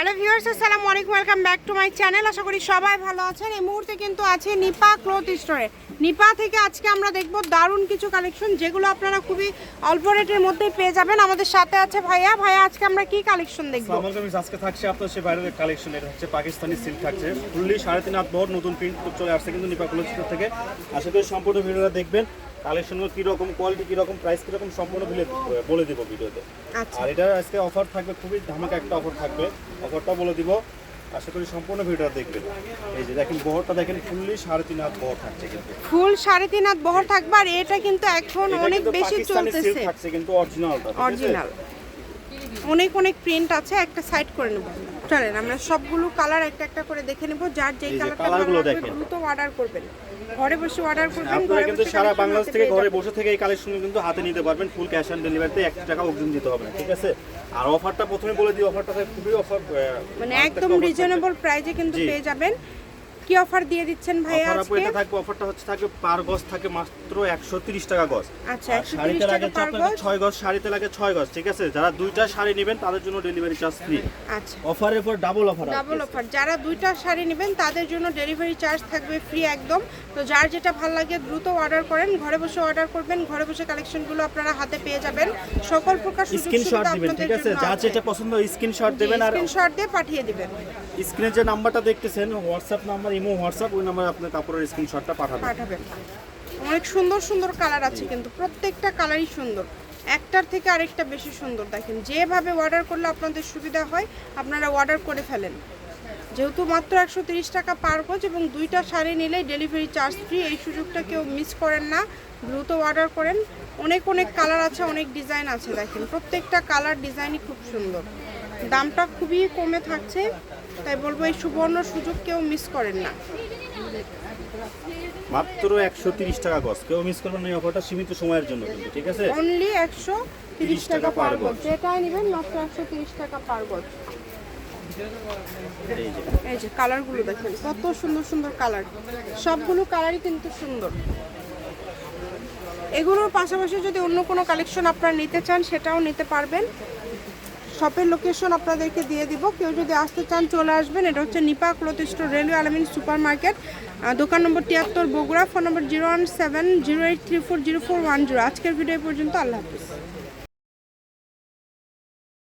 Hello viewers আসসালামু আলাইকুম welcome back to my channel আশা করি সবাই ভালো আছেন। এই মুহূর্তে কিন্তু আছে নিপা ক্লথ স্টোরে নিপা থেকে আজকে আমরা দেখব দারুণ কিছু কালেকশন যেগুলো আপনারা খুবই অল্প রেটের মধ্যেই পেয়ে যাবেন। আমাদের সাথে আছে ভাইয়া। ভাইয়া আজকে আমরা কি কালেকশন দেখব? আমার কাছে আজকে থাকছে আপনার সে বাইরের কালেকশন এটা হচ্ছে পাকিস্তানি সিল্ক থাকছে। ফুললি সাড়ে তিন হাত বড় নতুন প্রিন্ট চলে আসছে কিন্তু নিপা কলেজ থেকে। আশা করি সম্পূর্ণ ভিডিওটা দেখবেন। কালেকশনগুলো কীরকম কোয়ালিটি কীরকম প্রাইস কীরকম সম্পূর্ণ বলে দেবো ভিডিওতে। আচ্ছা। আর এটা আজকে অফার থাকবে খুবই ধামাকা একটা অফার থাকবে। অফারটা বলে দিব। আশা করি সম্পূর্ণ ভিডিওটা দেখবেন। এই যে দেখেন বহরটা দেখেন ফুললি সাড়ে তিন হাত বহর থাকছে কিন্তু। ফুল সাড়ে তিন হাত বহর থাকবে আর এটা কিন্তু এখন অনেক বেশি চলতেছে। থাকছে কিন্তু অরিজিনালটা অরিজিনাল অনেক অনেক প্রিন্ট আছে একটা সাইড করে নেব। চলেন আমরা সবগুলো কালার একটা একটা করে দেখে নেব যার যেই কালারটা ভালো লাগবে দ্রুত অর্ডার করবেন। ঘরে বসে অর্ডার করবেন ঘরে কিন্তু সারা বাংলাদেশ থেকে ঘরে বসে থেকে এই কালেকশন কিন্তু হাতে নিতে পারবেন ফুল ক্যাশ অন ডেলিভারিতে 1 টাকা অগ্রিম দিতে হবে না ঠিক আছে? আর অফারটা প্রথমে বলে দিই অফারটা খুবই অফার মানে একদম রিজনেবল প্রাইসে কিন্তু পেয়ে যাবেন। কি অফার দিয়ে দিচ্ছেন আপু আজকে? এটা থাকবে অফারটা হচ্ছে থাকবে পার গজ থাকে মাত্র একশো তিরিশ টাকা গজ। আচ্ছা 130 শাড়িতে টাকা পার গজ? ছয় গজ শাড়িতে লাগে ছয় গজ ঠিক আছে? যারা দুইটা শাড়ি নেবেন তাদের জন্য ডেলিভারি চার্জ ফ্রি আচ্ছা। অফারের পর ডাবল অফার ডাবল অফার যারা দুইটা শাড়ি নেবেন তাদের জন্য ডেলিভারি চার্জ থাকবে ফ্রি একদম। তো যার যেটা ভালো লাগে দ্রুত অর্ডার করেন। ঘরে বসে অর্ডার করবেন। ঘরে বসে কালেকশনগুলো আপনারা হাতে পেয়ে যাবেন। সকল প্রকার সুযোগ সুবিধা দিবেন ঠিক আছে? যা যেটা পছন্দ স্ক্রিনশট দেবেন আর স্ক্রিনশট দিয়ে পাঠিয়ে দিবেন। স্ক্রিনে যে নাম্বারটা দেখতেছেন হোয়াটসঅ্যাপ নাম্বার ইমো, হোয়াটসঅ্যাপ, ওই নাম্বারে আপনার কাপড়ের স্ক্রিনশটটা পাঠাবেন। পাঠাবেন অনেক সুন্দর সুন্দর কালার আছে কিন্তু প্রত্যেকটা কালারই সুন্দর। একটার থেকে আরেকটা বেশি সুন্দর। দেখেন, যেভাবে অর্ডার করলে আপনাদের সুবিধা হয়, আপনারা অর্ডার করে ফেলেন। যেহেতু মাত্র একশো টাকা পার কোচ এবং দুইটা শাড়ি নিলেই ডেলিভারি চার্জ ফ্রি এই সুযোগটা কেউ মিস করেন না। দ্রুত অর্ডার করেন। অনেক অনেক কালার আছে, অনেক ডিজাইন আছে। দেখেন, প্রত্যেকটা কালার ডিজাইনই খুব সুন্দর। দামটা খুবই কমে থাকছে। তাই বলব এই সুবর্ণ সুযোগ কেউ মিস করেন না। মাত্র একশো তিরিশ টাকা গজ কেউ মিস করবেন না এই অফারটা সীমিত সময়ের জন্য কিন্তু ঠিক আছে? অনলি একশো তিরিশ টাকা পার গজ। যেটাই নেবেন মাত্র একশো তিরিশ টাকা পার গজ এই যে। কালারগুলো দেখেন কত সুন্দর সুন্দর কালার সবগুলো কালারই কিন্তু সুন্দর। এগুলোর পাশাপাশি যদি অন্য কোনো কালেকশন আপনারা নিতে চান, সেটাও নিতে পারবেন। শপের লোকেশন আপনাদেরকে দিয়ে দিব। কেউ যদি আসতে চান, চলে আসবেন। এটা হচ্ছে Nipa cloth store railway Alamin super market দোকান নম্বর তিয়াত্তর, Bogura, phone number zero one seven, zero eight three four, zero four one zero. আজকের ভিডিও পর্যন্ত। আল্লাহ হাফিজ।